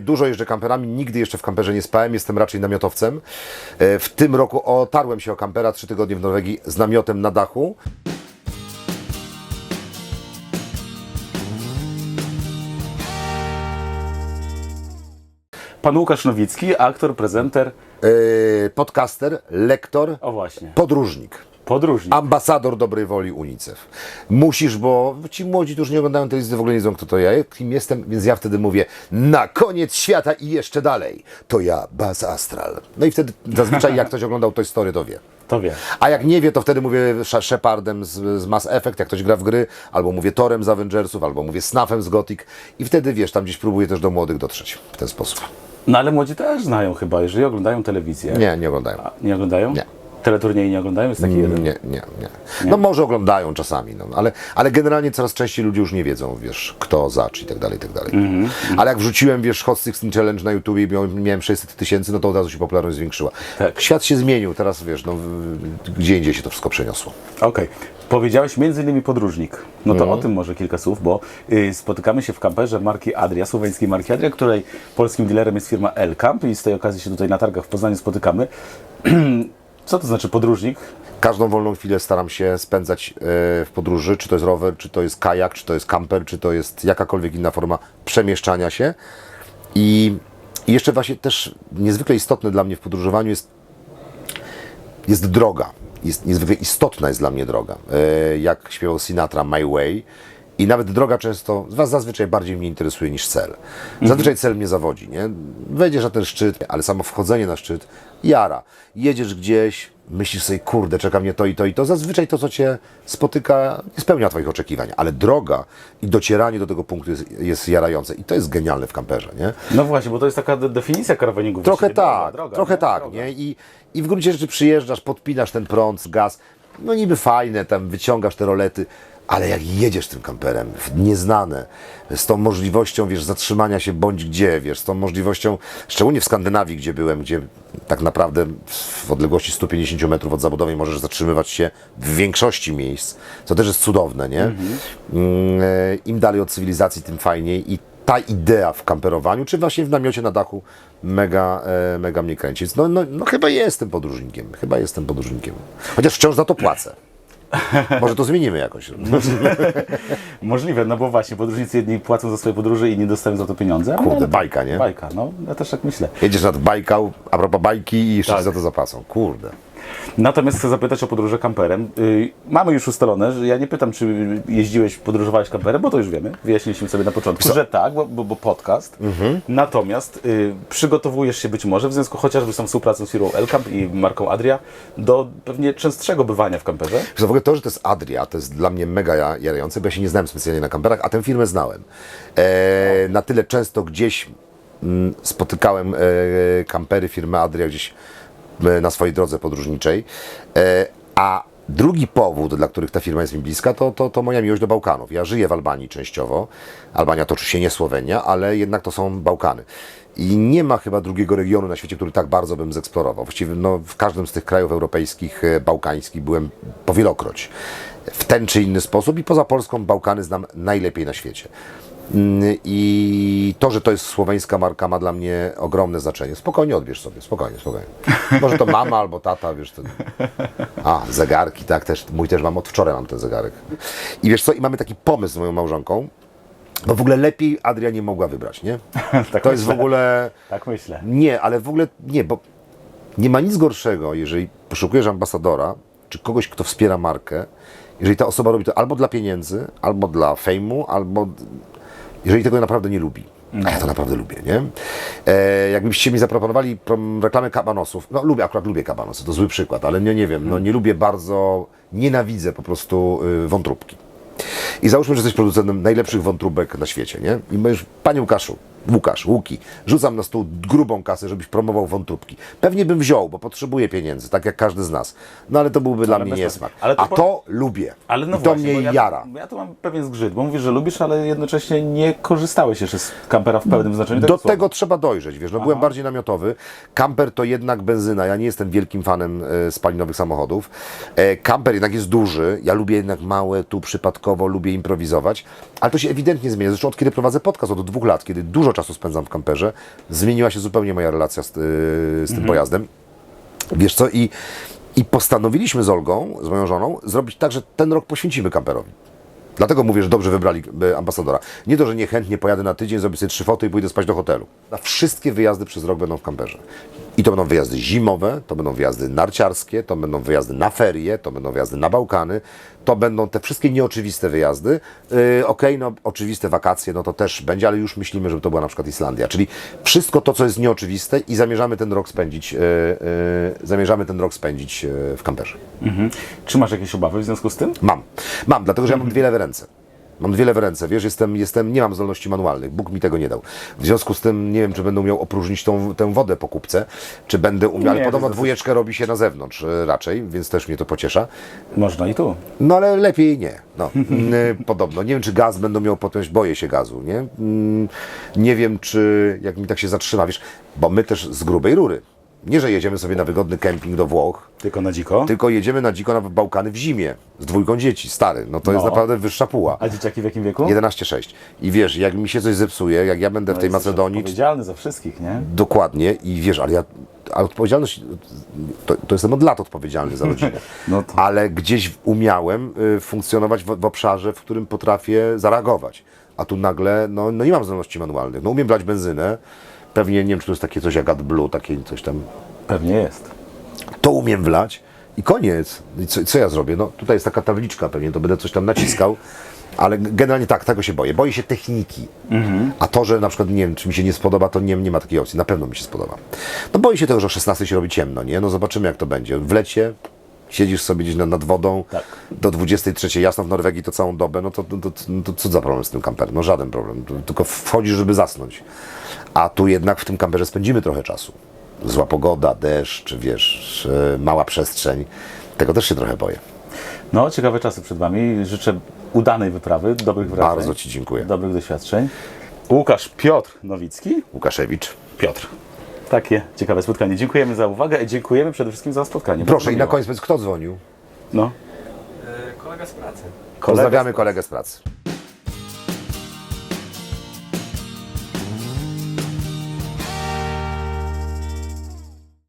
Dużo jeżdżę kamperami, nigdy jeszcze w kamperze nie spałem, jestem raczej namiotowcem. E, W tym roku otarłem się o kampera, trzy tygodnie w Norwegii z namiotem na dachu. Pan Łukasz Nowicki, aktor, prezenter. E, Podcaster, lektor, O właśnie, podróżnik. Podróżnik. Ambasador dobrej woli UNICEF. Musisz, bo ci młodzi, którzy nie oglądają telewizji, w ogóle nie wiedzą, kto to ja, kim jestem, więc ja wtedy mówię, na koniec świata i jeszcze dalej, to ja, Baz Astral. No i wtedy zazwyczaj jak ktoś oglądał Toy Story, to wie. To wie. A jak nie wie, to wtedy mówię Sh- Shepardem z, z Mass Effect, jak ktoś gra w gry, albo mówię Torem z Avengersów, albo mówię Snuffem z Gothic i wtedy, wiesz, tam gdzieś próbuję też do młodych dotrzeć w ten sposób. No ale młodzi też znają chyba, jeżeli oglądają telewizję. Nie, nie oglądają. A, nie oglądają? Nie. Teleturniej nie oglądają? Jest taki jeden. Nie, nie, nie. No może oglądają czasami, no, ale, ale generalnie coraz częściej ludzie już nie wiedzą, wiesz, kto zacz i tak dalej, i tak dalej. Ale jak wrzuciłem, wiesz, Hot 16 Challenge na YouTube i miałem- miałem 600 tysięcy, no to od razu się popularność zwiększyła. Tak. Świat się zmienił, teraz wiesz, no, w- gdzie indziej się to wszystko przeniosło. Okej. Powiedziałeś między innymi podróżnik. No to Mhm. o tym może kilka słów, bo y, spotykamy się w kamperze marki Adria, słoweńskiej marki Adria, której polskim dealerem jest firma L-Camp i z tej okazji się tutaj na targach w Poznaniu spotykamy. Co to znaczy podróżnik? Każdą wolną chwilę staram się spędzać e, w podróży, czy to jest rower, czy to jest kajak, czy to jest kamper, czy to jest jakakolwiek inna forma przemieszczania się. I, jeszcze właśnie też niezwykle istotne dla mnie w podróżowaniu jest, jest droga. Jest, niezwykle istotna jest dla mnie droga. E, jak śpiewał Sinatra, My Way. I nawet droga często, was zazwyczaj bardziej mnie interesuje niż cel. Zazwyczaj cel mnie zawodzi, nie? Wejdziesz na ten szczyt, ale samo wchodzenie na szczyt jara. Jedziesz gdzieś, myślisz sobie, kurde, czeka mnie to i to i to. Zazwyczaj to, co cię spotyka, nie spełnia twoich oczekiwań, ale droga i docieranie do tego punktu jest, jest jarające. I to jest genialne w kamperze, nie? No właśnie, bo to jest taka de- definicja karawaningu. Trochę właściwie. Droga, tak, droga, trochę nie? tak, Droga. nie? I, I w gruncie rzeczy przyjeżdżasz, podpinasz ten prąd, gaz, no niby fajne, tam wyciągasz te rolety, ale jak jedziesz tym kamperem w nieznane, z tą możliwością, wiesz, zatrzymania się bądź gdzie, wiesz, z tą możliwością, szczególnie w Skandynawii, gdzie byłem, gdzie tak naprawdę w odległości 150 metrów od zabudowej możesz zatrzymywać się w większości miejsc, co też jest cudowne, nie? Mm, e, Im dalej od cywilizacji, tym fajniej i ta idea w kamperowaniu, czy właśnie w namiocie na dachu, mega, e, mega mnie kręci. No, no, no chyba jestem podróżnikiem, chyba jestem podróżnikiem. Chociaż wciąż za to płacę. Może to zmienimy jakoś. Możliwe, no bo właśnie, podróżnicy jedni płacą za swoje podróże, inni dostają za to pieniądze. Kurde, bajka, nie? Bajka, no, ja też tak myślę. Jedziesz nad Bajkał, a propos bajki i jeszcze Tak. za to zapłacą. Kurde. Natomiast chcę zapytać o podróże kamperem. Yy, mamy już ustalone, że ja nie pytam, czy jeździłeś, podróżowałeś kamperem, bo to już wiemy. Wyjaśniliśmy sobie na początku, że tak, bo, bo, bo podcast. Mhm. Natomiast yy, przygotowujesz się być może, w związku chociażby z tą współpracą z firmą Elcamp i marką Adria, do pewnie częstszego bywania w kamperze. Wiesz, w ogóle to, że to jest Adria, to jest dla mnie mega ja- jarające, bo ja się nie znałem specjalnie na kamperach, a tę firmę znałem. E, na tyle często gdzieś mm, spotykałem e, kampery firmy Adria gdzieś na swojej drodze podróżniczej. E, a drugi powód, dla których ta firma jest mi bliska, to, to, to moja miłość do Bałkanów. Ja żyję w Albanii częściowo. Albania to oczywiście nie Słowenia, ale jednak to są Bałkany. I nie ma chyba drugiego regionu na świecie, który tak bardzo bym zeksplorował. Właściwie no, w każdym z tych krajów europejskich, e, bałkańskich byłem powielokroć. W ten czy inny sposób i poza Polską Bałkany znam najlepiej na świecie. Mm, I to, że to jest słoweńska marka ma dla mnie ogromne znaczenie. Spokojnie odbierz sobie, spokojnie, spokojnie. Może to mama albo tata, wiesz, ten... A, zegarki, tak, też, mój też mam, od wczoraj mam ten zegarek. I wiesz co, i mamy taki pomysł z moją małżonką, bo w ogóle lepiej Adria nie mogła wybrać, nie? tak To jest w myślę. ogóle... Tak myślę. Nie, ale w ogóle nie, bo nie ma nic gorszego, jeżeli poszukujesz ambasadora, czy kogoś, kto wspiera markę, jeżeli ta osoba robi to albo dla pieniędzy, albo dla fejmu, albo jeżeli tego naprawdę nie lubi. A ja to naprawdę lubię, nie? E, jakbyście mi zaproponowali reklamę kabanosów, no lubię, akurat lubię kabanosy, to zły przykład, ale nie, nie wiem, no nie lubię bardzo, nienawidzę po prostu y, wątróbki. I załóżmy, że jesteś producentem najlepszych wątróbek na świecie, nie? I mówisz, panie Łukaszu, Łukasz, Łuki, rzucam na stół grubą kasę, żebyś promował wątróbki. Pewnie bym wziął, bo potrzebuję pieniędzy, tak jak każdy z nas. No ale to byłby dla mnie niesmak. to A po- to lubię. Ale no I to właśnie, mnie ja, jara. Ja tu mam pewien zgrzyt, bo mówisz, że lubisz, ale jednocześnie nie korzystałeś jeszcze z kampera w pełnym znaczeniu tego Do słowa. tego trzeba dojrzeć, wiesz, no byłem bardziej namiotowy. Kamper to jednak benzyna, ja nie jestem wielkim fanem e, spalinowych samochodów. E, kamper jednak jest duży, ja lubię jednak małe, tu przypadkowo lubię improwizować, ale to się ewidentnie zmienia. Zresztą od kiedy prowadzę podcast, od dwóch lat, kiedy dużo czasu spędzam w kamperze. Zmieniła się zupełnie moja relacja z, y, z tym pojazdem. Wiesz co, i, i postanowiliśmy z Olgą, z moją żoną, zrobić tak, że ten rok poświęcimy kamperowi. Dlatego mówię, że dobrze wybrali e, ambasadora. Nie to, że niechętnie pojadę na tydzień, zrobię sobie trzy foty i pójdę spać do hotelu. Na wszystkie wyjazdy przez rok będą w kamperze. I to będą wyjazdy zimowe, to będą wyjazdy narciarskie, to będą wyjazdy na ferie, to będą wyjazdy na Bałkany, to będą te wszystkie nieoczywiste wyjazdy. Yy, Okej, no oczywiste wakacje, no to też będzie, ale już myślimy, żeby to była na przykład Islandia. Czyli wszystko to, co jest nieoczywiste i zamierzamy ten rok spędzić, yy, yy, zamierzamy ten rok spędzić yy, w kamperze. Mhm. Czy masz jakieś obawy w związku z tym? Mam. Mam, dlatego że ja mam dwie lewe ręce. Mam dwie lewe ręce, wiesz, jestem, jestem, nie mam zdolności manualnych, Bóg mi tego nie dał. W związku z tym nie wiem, czy będę umiał opróżnić tą, tę wodę po kubce, czy będę umiał, ale podobno dwójeczkę robi się na zewnątrz e, raczej, więc też mnie to pociesza. Można i tu. No ale lepiej nie. No, y, podobno. Nie wiem, czy gaz będą miał podpiąć, boję się gazu, nie? Mm, Nie wiem, czy jak mi tak się zatrzyma, wiesz, bo my też z grubej rury. Nie, że jedziemy sobie na wygodny kemping do Włoch, Tylko na dziko. tylko jedziemy na dziko na Bałkany w zimie z dwójką dzieci, stary. No to jest No. naprawdę wyższa puła. A dzieciaki w jakim wieku? 11,6. I wiesz, jak mi się coś zepsuje, jak ja będę w tej No Macedonii, Odpowiedzialny za wszystkich, nie? dokładnie, i wiesz, ale ja, a odpowiedzialność, to, to jestem od lat odpowiedzialny za rodzinę, No to- ale gdzieś umiałem y, funkcjonować w, w obszarze, w którym potrafię zareagować. A tu nagle, no, no nie mam zdolności manualnych. No umiem brać benzynę, pewnie, nie wiem, czy to jest takie coś jak AdBlue, takie coś tam, Pewnie jest. to umiem wlać i koniec. I co, co ja zrobię? No tutaj jest taka tabliczka pewnie, to będę coś tam naciskał, ale generalnie tak, tego się boję. Boję się techniki. A to, że na przykład, nie wiem, czy mi się nie spodoba, to nie, nie ma takiej opcji. Na pewno mi się spodoba. No boję się tego, że o 16 się robi ciemno, nie? No zobaczymy jak to będzie. W lecie siedzisz sobie gdzieś nad, nad wodą, Tak. do 23 jasno w Norwegii to całą dobę, no to, to, to, no to co za problem z tym kamperem? No żaden problem, tylko wchodzisz, żeby zasnąć. A tu jednak w tym kamperze spędzimy trochę czasu. Zła pogoda, deszcz, wiesz, e, mała przestrzeń. Tego też się trochę boję. No, ciekawe czasy przed Wami. Życzę udanej wyprawy, dobrych wrażeń. Bardzo Ci dziękuję. Dobrych doświadczeń. Łukasz Piotr Nowicki. Łukaszewicz. Piotr. Takie ciekawe spotkanie. Dziękujemy za uwagę i dziękujemy przede wszystkim za spotkanie. Proszę i na koniec powiedz, kto dzwonił? No. E, kolega z pracy. Kolega Pozdrawiamy kolegę z pracy.